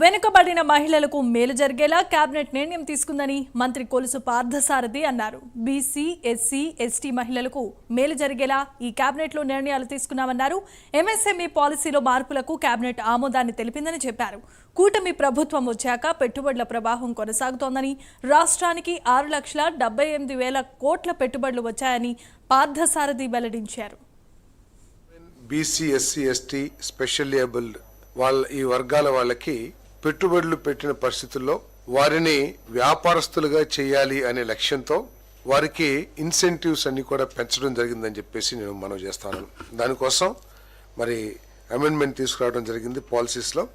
వెనుకబడిన మహిళలకు మేలు జరిగేలా కేబినెట్ నిర్ణయం తీసుకుందని మంత్రి కొలుసు పార్థసారథి అన్నారు. బీసీ ఎస్సీ ఎస్టీ మహిళలకు మేలు జరిగేలా ఈ కేబినెట్లో నిర్ణయాలు తీసుకున్నామన్నారు. ఎంఎస్ఎంఈ పాలసీలో మార్పులకు కేబినెట్ ఆమోదాన్ని తెలిపిందని చెప్పారు. కూటమి ప్రభుత్వం వచ్చాక పెట్టుబడుల ప్రవాహం కొనసాగుతోందని రాష్ట్రానికి ఆరు లక్షల డెబ్బై ఎనిమిది వేల కోట్ల పెట్టుబడులు వచ్చాయని పార్థసారథి వెల్లడించారు. BC SC ST special abled వాళ్ళ ఈ వర్గాల వాళ్ళకి పెట్టుబడులు పెట్టిన పరిస్థితుల్లో వారిని వ్యాపారస్తులుగా చేయాలి అనే లక్ష్యంతో వారికి ఇన్సెంటివ్స్ అన్ని కూడా పెంచడం జరిగిందని చెప్పేసి నేను మనం చేస్తాను దానికోసం మరి అమెండ్మెంట్ తీసుకురావడం జరిగింది పాలసీస్లో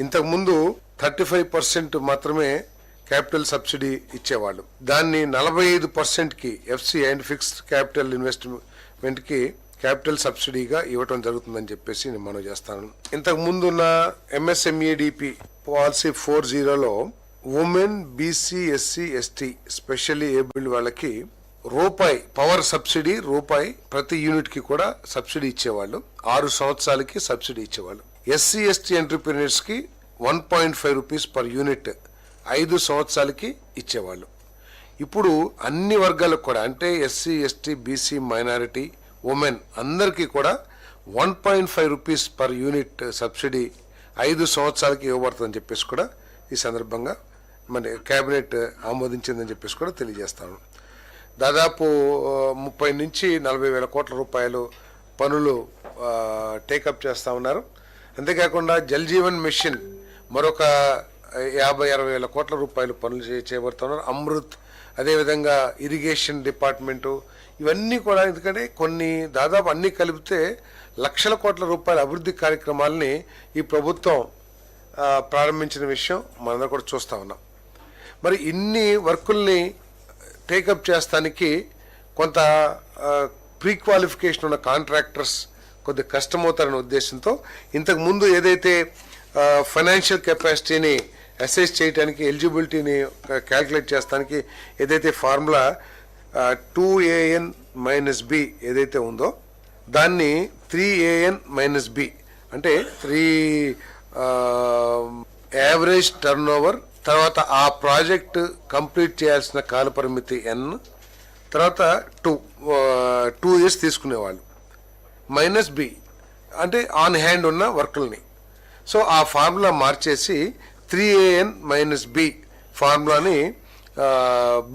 ఇంతకుముందు థర్టీ ఫైవ్ పర్సెంట్ మాత్రమే క్యాపిటల్ సబ్సిడీ ఇచ్చేవాళ్ళు. దాన్ని నలభై ఐదు పర్సెంట్కి ఎఫ్సి అండ్ ఫిక్స్డ్ క్యాపిటల్ ఇన్వెస్ట్మెంట్కి క్యాపిటల్ సబ్సిడీగా ఇవ్వటం జరుగుతుందని చెప్పేసి నేను మనం చేస్తాను. ఇంతకు ముందున్న ఎంఎస్ఎంఏడిపి పాలసీ ఫోర్ జీరోలో women BC SC ST specially abled వాళ్ళకి రూపాయి పవర్ సబ్సిడీ రూపాయి ప్రతి యూనిట్కి కూడా సబ్సిడీ ఇచ్చేవాళ్ళు. ఆరు సంవత్సరాలకి సబ్సిడీ ఇచ్చేవాళ్ళు. SC ST ఎంటర్ప్రీనియర్స్కి one point five rupees per unit ఐదు సంవత్సరాలకి ఇచ్చేవాళ్ళు. ఇప్పుడు అన్ని వర్గాలకు కూడా అంటే SC ST BC minority women అందరికీ కూడా one point five rupees per unit subsidy ఐదు సంవత్సరాలకి ఇవ్వబడుతుందని చెప్పేసి కూడా ఈ సందర్భంగా మన కేబినెట్ ఆమోదించిందని చెప్పేసి కూడా తెలియజేస్తాను. దాదాపు ముప్పై నుంచి నలభై వేల కోట్ల రూపాయలు పనులు టేకప్ చేస్తా ఉన్నారు. అంతేకాకుండా జల్ జీవన్ మిషన్ మరొక యాభై అరవై వేల కోట్ల రూపాయలు పనులు చేయబడుతున్నారు అమృత్ అదేవిధంగా ఇరిగేషన్ డిపార్ట్మెంటు ఇవన్నీ కూడా ఎందుకంటే కొన్ని దాదాపు అన్నీ కలిపితే లక్షల కోట్ల రూపాయల అభివృద్ధి కార్యక్రమాలని ఈ ప్రభుత్వం ప్రారంభించిన విషయం మనందరం కూడా చూస్తా ఉన్నాం. మరి ఇన్ని వర్కుల్ని టేకప్ చేస్తానికి కొంత ప్రీ క్వాలిఫికేషన్ ఉన్న కాంట్రాక్టర్స్ కొద్ది కష్టమవుతారనే ఉద్దేశంతో ఇంతకుముందు ఏదైతే ఫైనాన్షియల్ కెపాసిటీని అసెస్ చేయడానికి ఎలిజిబిలిటీని క్యాల్కులేట్ చేస్తానికి ఏదైతే formula two AN minus B ఏదైతే ఉందో దాన్ని త్రీ ఏఎన్ మైనస్ బి అంటే త్రీ యావరేజ్ టర్న్ ఓవర్ తర్వాత ఆ ప్రాజెక్ట్ కంప్లీట్ చేయాల్సిన కాలపరిమితి ఎన్ తర్వాత టూ టూ ఇయర్స్ తీసుకునేవాళ్ళు. మైనస్ బి అంటే ఆన్ హ్యాండ్ ఉన్న వర్కుల్ని సో ఆ ఫార్ములా మార్చేసి త్రీ ఏఎన్ మైనస్ బి ఫార్ములాని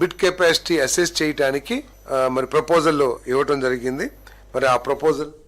బిడ్ కెపాసిటీ అసెస్ చేయటానికి మరి ప్రపోజల్లో ఇవ్వటం జరిగింది. మరి ఆ ప్రపోజల్